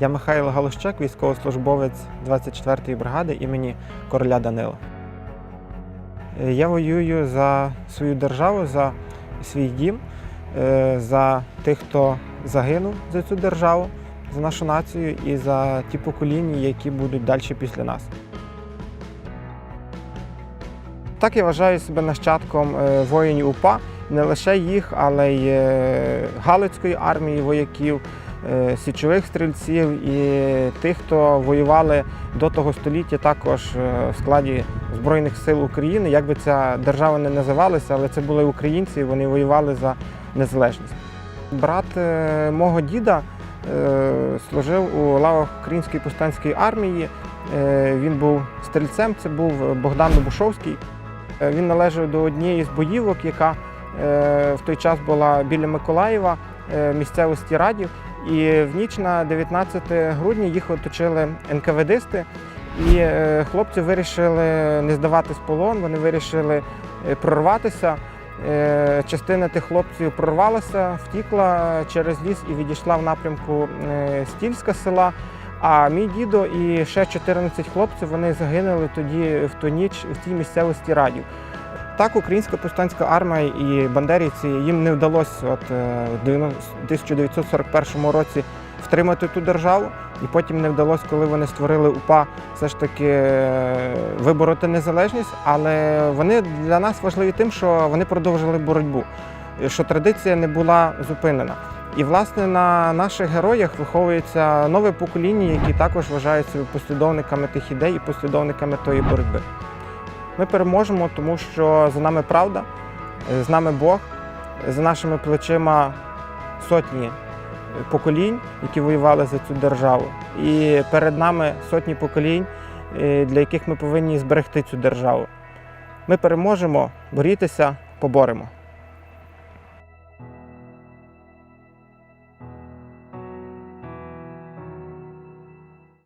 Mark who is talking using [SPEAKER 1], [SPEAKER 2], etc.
[SPEAKER 1] Я Михайло Галущак, військовослужбовець 24-ї бригади імені короля Данила. Е, Я воюю за свою державу, за свій дім, е, за тих, хто загинув за цю державу, за нашу націю і за ті покоління, які будуть далі після нас. Так я вважаю себе нащадком е, воїнів УПА, не лише їх, але й Галицької армії вояків, січових стрільців і тих, хто воювали до того століття також е, в складі Збройних сил України. Як би ця держава не називалася, але це були українці, вони воювали за незалежність. Брат е, мого діда е, служив у лавах Української повстанської армії. Е, Він був стрільцем, це був Богдан Бушовський. Е, Він належав до однієї з боївок, яка е, в той час була біля Миколаєва, е, місцевості Радів. І в ніч на 19 грудня їх оточили НКВДисти, і е, хлопці вирішили не здаватись полон, вони вирішили е, прорватися. Е, Частина тих хлопців прорвалася, втікла через ліс і відійшла в напрямку Стільська села. А мій дідо і ще 14 хлопців вони загинули тоді в ту ніч в тій місцевості радів. Так, українська повстанська армія і бандерівці їм не вдалося от, е, в 1941 році втримати ту державу, і потім не вдалося, коли вони створили УПА, все ж таки е, вибороти незалежність. Але вони для нас важливі тим, що вони продовжили боротьбу, що традиція не була зупинена. І власне на наших героях виховується нове покоління, які також вважають себе послідовниками тих ідей і послідовниками тої боротьби. Ми переможемо, тому що за нами правда, з нами Бог, за нашими плечима сотні поколінь, які воювали за цю державу. І перед нами сотні поколінь, е, для яких ми повинні зберегти цю державу. Ми переможемо, борітися, поборемо.